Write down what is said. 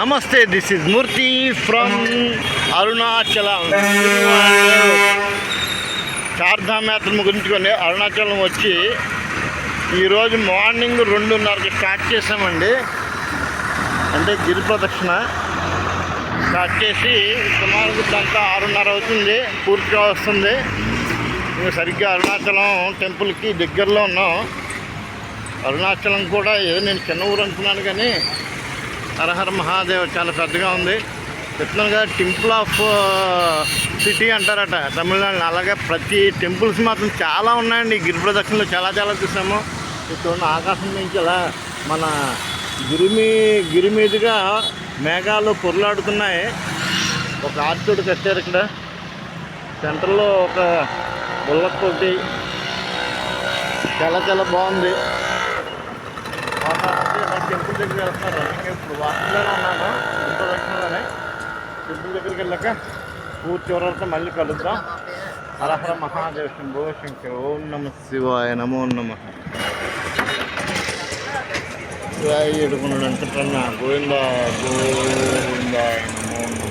Namaste this is Murthy from Arunachalam Chardham yatra ముగించుకొని అరుణాచలం వచ్చి ఈరోజు మార్నింగ్ రెండున్నరకి స్టార్ట్ చేసామండి అంటే గిరి ప్రదక్షిణ స్టార్ట్ చేసి సుమారు అంతా ఆరున్నర అవుతుంది పూర్తిగా వస్తుంది. ఇంకా సరిగ్గా అరుణాచలం టెంపుల్కి దగ్గరలో ఉన్నాం. అరుణాచలం కూడా ఏదో నేను చిన్న ఊరు అనుకున్నాను కానీ హరహర మహాదేవ్ చాలా పెద్దగా ఉంది. చెప్తున్నాను టెంపుల్ ఆఫ్ సిటీ అంటారట తమిళనాడు అలాగే ప్రతి టెంపుల్స్ మాత్రం చాలా ఉన్నాయండి. గిరి ప్రదక్షిణలో చాలా చాలా చూసాము. ఇది చూడండి ఆకాశం నుంచి ఇలా మన గిరిమీ గిరి మీదుగా మేఘాలు పొరలాడుతున్నాయి. ఒక ఆర్చుడు కట్టారు ఇక్కడ. సెంటర్లో ఒక బుల్లకొట్టి చాలా చాలా బాగుంది. టెంపుల్ దగ్గర వెళ్తున్నారు? నేను ఇప్పుడు వాటిలోనే ఉన్నాను? టెంపుల్ దర్శనంలోనే టెంపుల్ దగ్గరికి వెళ్ళాక పూర్తి వరకు మళ్ళీ కలుద్దాం. హరహర మహాదేవ శంభో శంకర్ ఓం నమ శివాయ నమో నమ. శివాయ ఎడుకున్నాడు అంటే గోవింద గోవిందాయ నమో నమ.